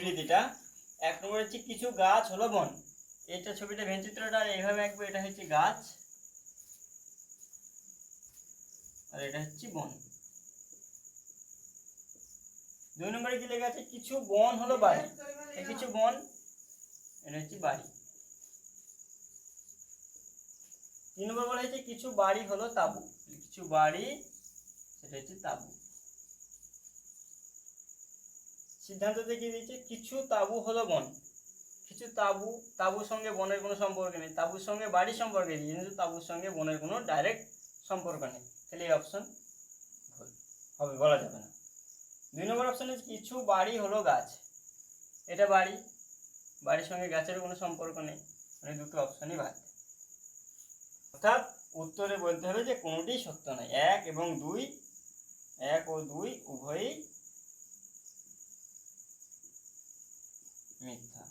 বিবৃতিটা। এক নম্বর হচ্ছে কিছু গাছ হলো বন। এটা ছবিটা ভেঞ্চিত্রটা এইভাবে আঁকবো, এটা হচ্ছে গাছ। আর এটা হচ্ছে বন। দুই নম্বরে কি লেখা আছে? কিছু বন হলো বাড়ি। এই কিছু বন, এটা হচ্ছে বাড়ি। তিন নম্বর বলা হয়েছে, কিছু বাড়ি হলো তাবু। কিছু বাড়ি, সেটা হচ্ছে তাবু। সিদ্ধান্ত থেকে দিয়েছে, কিছু তাবু হলো বন। কিছু তাবু, তাবুর সঙ্গে বনের কোনো সম্পর্ক নেই। তাবুর সঙ্গে বাড়ির সম্পর্ক নেই, কিন্তু তাবুর সঙ্গে বনের কোনো ডাইরেক্ট সম্পর্ক নেই। তাহলে এই অপশন ভুল। হবে, বলা যাবে না। দুই নম্বর অপশন হচ্ছে কিছু বাড়ি হলো গাছ। এটা বাড়ি। বাড়ির সঙ্গে গাছের কোনো সম্পর্ক নেই। মানে দুটো অপশনই বাদ। অর্থাৎ উত্তরে বলতে হবে যে কোনোটি সত্য নয়। এক এবং দুই, এক ও দুই উভয়ই মিথ্যা